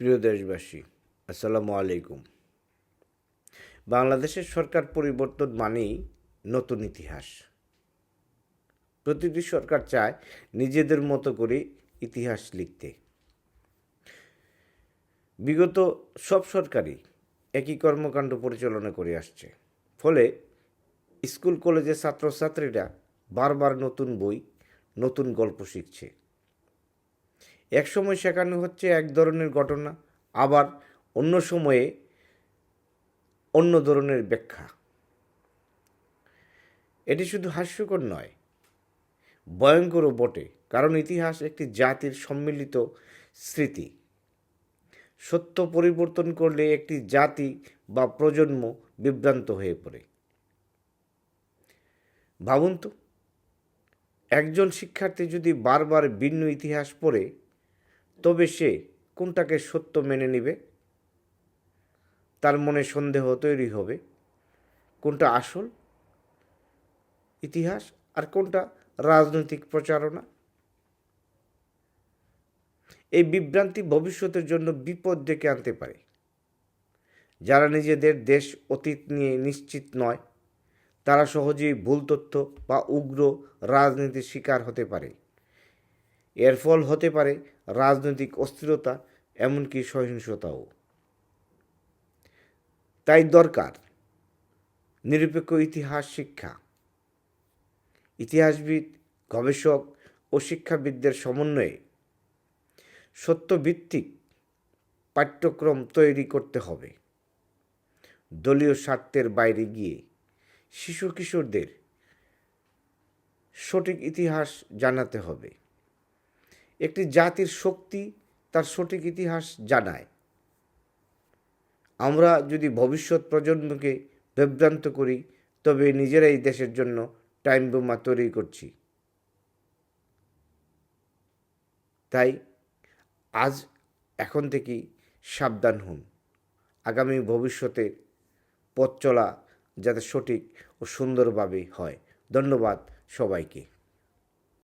প্রিয় দেশবাসী, আসসালামু আলাইকুম। বাংলাদেশের সরকার পরিবর্তন মানেই নতুন ইতিহাস। প্রতিটি সরকার চায় নিজেদের মতো করে ইতিহাস লিখতে। বিগত সব সরকারই একই কর্মকাণ্ড পরিচালনা করে আসছে। ফলে স্কুল কলেজের ছাত্রছাত্রীরা বারবার নতুন বই, নতুন গল্প শিখছে। এক সময় শেখানো হচ্ছে এক ধরনের ঘটনা, আবার অন্য সময়ে অন্য ধরনের ব্যাখ্যা। এটি শুধু হাস্যকর নয়, ভয়ঙ্করও বটে, কারণ ইতিহাস একটি জাতির সম্মিলিত স্মৃতি। সত্য পরিবর্তন করলে একটি জাতি বা প্রজন্ম বিভ্রান্ত হয়ে পড়ে। ভাবুন তো, একজন শিক্ষার্থী যদি বারবার ভিন্ন ইতিহাস পড়ে তবে সে কোনটাকে সত্য মেনে নেবে? তার মনে সন্দেহ তৈরি হবে। কোনটা আসল? ইতিহাস? আর কোনটা রাজনৈতিক প্রচারণা? এই বিভ্রান্তি ভবিষ্যতের জন্য বিপদ ডেকে আনতে পারে। যারা নিজেদের দেশ অতীত নিয়ে নিশ্চিত নয়, তারা সহজেই ভুল তথ্য বা উগ্র রাজনীতির শিকার হতে পারে। এর ফল হতে পারে রাজনৈতিক অস্থিরতা, এমনকি সহিংসতাও। তাই দরকার নিরপেক্ষ ইতিহাস শিক্ষা। ইতিহাসবিদ, গবেষক ও শিক্ষাবিদদের সমন্বয়ে সত্যভিত্তিক পাঠ্যক্রম তৈরি করতে হবে। দলীয় স্বার্থের বাইরে গিয়ে শিশু কিশোরদের সঠিক ইতিহাস জানাতে হবে। একটি জাতির শক্তি তার সঠিক ইতিহাস জানায়। আমরা যদি ভবিষ্যৎ প্রজন্মকে বিভ্রান্ত করি, তবে নিজেরাই দেশের জন্য টাইম বোমা তৈরি করছি। তাই আজ এখন থেকেই সাবধান হন। আগামী ভবিষ্যতে পথ চলা যাতে সঠিক ও সুন্দরভাবে হয়। ধন্যবাদ সবাইকে।